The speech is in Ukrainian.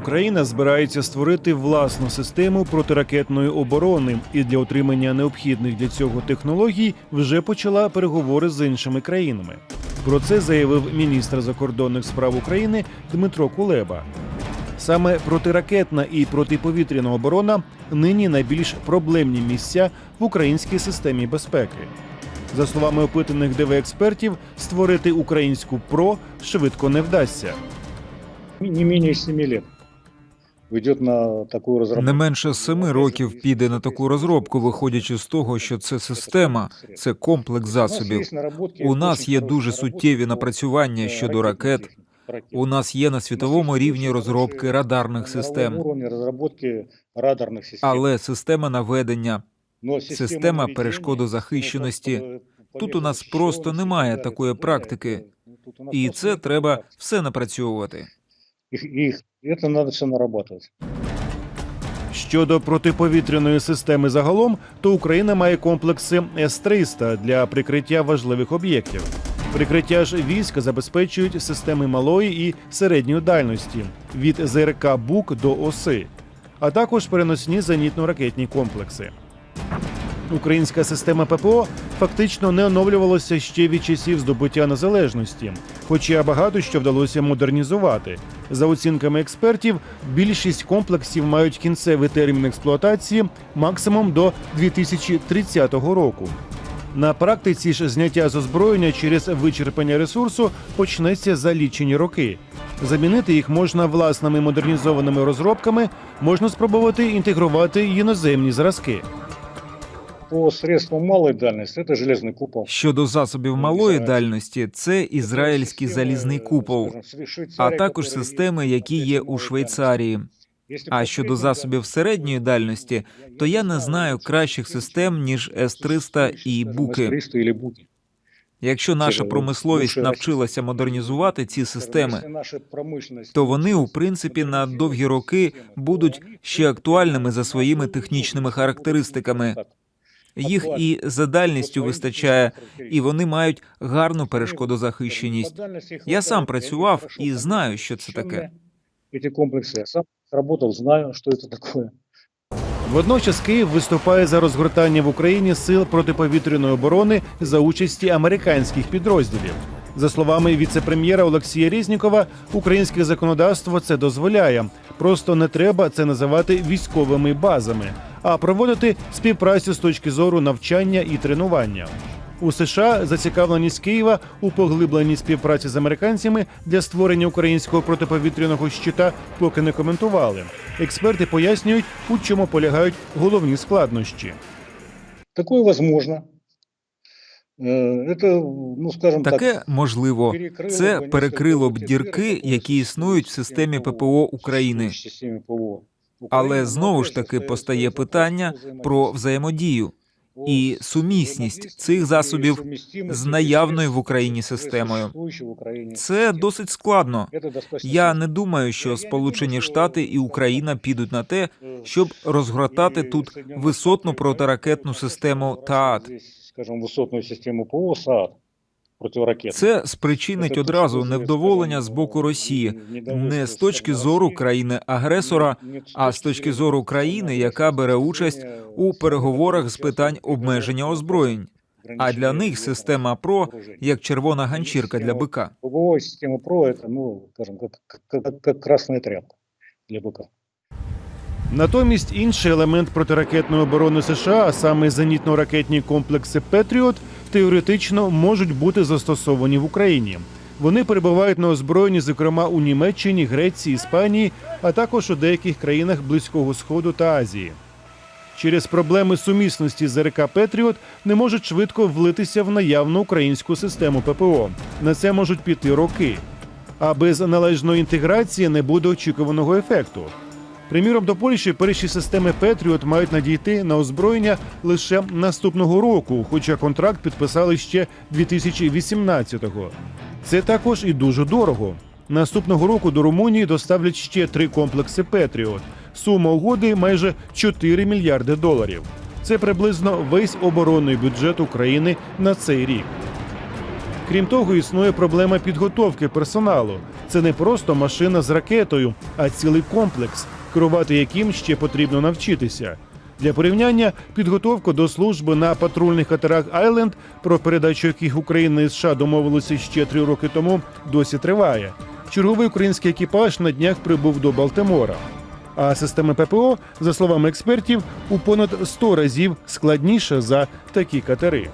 Україна збирається створити власну систему протиракетної оборони, і для отримання необхідних для цього технологій вже почала переговори з іншими країнами. Про це заявив міністр закордонних справ України Дмитро Кулеба. Саме протиракетна і протиповітряна оборона нині найбільш проблемні місця в українській системі безпеки. За словами опитаних ДВ експертів, створити українську ПРО швидко не вдасться. не менее 7 лет на такую разработку. Не менше семи років піде на таку розробку, виходячи з того, що це система, це комплекс засобів. У нас є дуже суттєві напрацювання щодо ракет. У нас є на світовому рівні розробки радарних систем, але система наведення Но система перешкодозахищеності, ну, тут у нас просто немає такої практики, ну, і це треба все напрацьовувати. Їх, їх, це треба все нарабатувати. Щодо протиповітряної системи загалом, то Україна має комплекси С-300 для прикриття важливих об'єктів. Прикриття ж військ забезпечують системи малої і середньої дальності від ЗРК БУК до ОСИ, а також переносні зенітно-ракетні комплекси. Українська система ППО фактично не оновлювалася ще від часів здобуття незалежності, хоча багато що вдалося модернізувати. За оцінками експертів, більшість комплексів мають кінцевий термін експлуатації максимум до 2030 року. На практиці ж зняття з озброєння через вичерпання ресурсу почнеться за лічені роки. Замінити їх можна власними модернізованими розробками, можна спробувати інтегрувати іноземні зразки. По средствам малої дальності це железний купол. Щодо засобів малої дальності, це ізраїльський залізний купол, а також системи, які є у Швейцарії. А щодо засобів середньої дальності, то я не знаю кращих систем ніж С-300 і буки. С-300 і буки. Якщо наша промисловість навчилася модернізувати ці системи, наша промишленість то вони, у принципі, на довгі роки будуть ще актуальними за своїми технічними характеристиками. Їх і за дальністю вистачає, і вони мають гарну перешкодозахищеність. Я сам працював і знаю, що це таке. Ці комплекси я сам працював, знаю, що це таке. Водночас Київ виступає за розгортання в Україні сил протиповітряної оборони за участі американських підрозділів. За словами віце-прем'єра Олексія Різнікова, українське законодавство це дозволяє. Просто не треба це називати військовими базами, а проводити співпрацю з точки зору навчання і тренування. У США зацікавленість Києва у поглибленій співпраці з американцями для створення українського протиповітряного щита поки не коментували. Експерти пояснюють, у чому полягають головні складнощі. Такое возможно. Э, Это, ну, скажем Таке так, можливо. перекрило Це перекрило б дірки, які існують в системі ППО України. Але знову ж Ну, таки постає питання про взаємодію і сумісність цих засобів з наявною в Україні системою. Це досить складно. Я не думаю, що Сполучені Штати і Україна підуть на те, щоб розгортати тут висотну протиракетну систему ТААТ. Скажімо, висотну систему ПВО СААТ протиракетну. Це спричинить одразу невдоволення з боку Росії, не з точки зору країни-агресора, а з точки зору країни, яка бере участь у переговорах з питань обмеження озброєнь. А для них система ПРО як червона ганчірка для бика. Система ПРО это, ну, как, как, как тряпка для быка. Натомість інший елемент протиракетної оборони США, а саме зенітно-ракетні комплекси Петріот, теоретично можуть бути застосовані в Україні. Вони перебувають на озброєнні, зокрема у Німеччині, Греції, Іспанії, а також у деяких країнах Близького Сходу та Азії. Через проблеми сумісності з РК Петріот не можуть швидко влитися в наявну українську систему ППО. На це можуть піти роки. А без належної інтеграції не буде очікуваного ефекту. Приміром, до Польщі перші системи Петріот мають надійти на озброєння лише наступного року, хоча контракт підписали ще 2018-го. Це також і дуже дорого. Наступного року до Румунії доставлять ще три комплекси Петріот. Сума угоди майже 4 мільярди доларів. Це приблизно весь оборонний бюджет України на цей рік. Крім того, існує проблема підготовки персоналу. це не просто машина з ракетою, а цілий комплекс, керувати яким ще потрібно навчитися. Для порівняння підготовка до служби на патрульних катерах Айленд, про передачу яких Україна і США домовилися ще три роки тому, досі триває. Черговий український екіпаж на днях прибув до Балтимора. А система ППО, за словами експертів, у понад 100 разів складніша за такі катери.